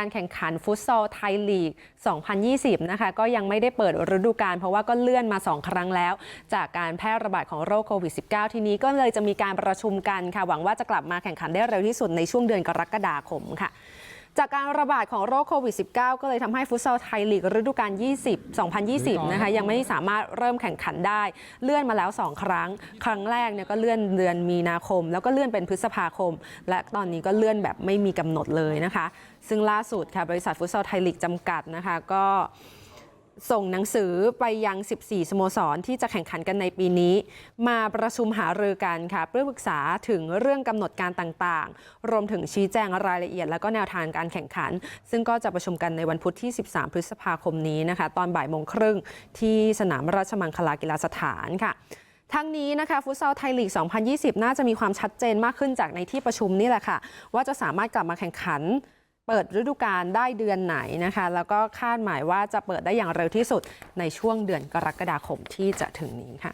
การแข่งขันฟุตซอลไทยลีก 2020 นะคะ ก็ยังไม่ได้เปิดฤดูกาลเพราะว่าก็เลื่อนมา 2 ครั้งแล้ว จากการแพร่ระบาดของโรคโควิด -19 ทีนี้ก็เลยจะมีการประชุมกันค่ะ หวังว่าจะกลับมาแข่งขันได้เร็วที่สุดในช่วงเดือนกรกฎาคมค่ะ จากการระบาดของโรคโควิด -19 ก็เลยทำให้ฟุตซอลไทยลีกฤดูกาล20 2020 นะคะยังไม่สามารถเริ่มแข่งขันได้ เลื่อนมาแล้ว 2 ครั้ง ครั้งแรกเนี่ยก็เลื่อนเดือนมีนาคม แล้วก็เลื่อนเป็นพฤษภาคม และตอนนี้ก็เลื่อนแบบไม่มีกำหนดเลยนะคะ ซึ่งล่าสุดค่ะบริษัทฟุตซอลไทยลีกจำกัดนะคะก็ ส่งหนังสือไปยัง 14 สโมสรที่จะแข่งขันกันในปีนี้ มาประชุมหารือกันค่ะเพื่อปรึกษาถึงเรื่องกำหนดการต่างๆ รวมถึงชี้แจงรายละเอียด และก็แนวทางการแข่งขัน ซึ่งก็จะประชุมกันในวันพุธที่ 13 พฤษภาคมนี้นะคะ ตอนบ่ายโมงครึ่งที่สนามราชมังคลากีฬาสถานค่ะทั้งนี้นะคะฟุตซอลไทยลีก 2020 น่าจะมีความชัดเจนมากขึ้นจากในที่ประชุมนี่แหละค่ะ ว่าจะสามารถกลับมาแข่งขัน เปิดฤดูกาลได้เดือนไหนนะคะ แล้วก็คาดหมายว่าจะเปิดได้อย่างเร็วที่สุดในช่วงเดือนกรกฎาคมที่จะถึงนี้ค่ะ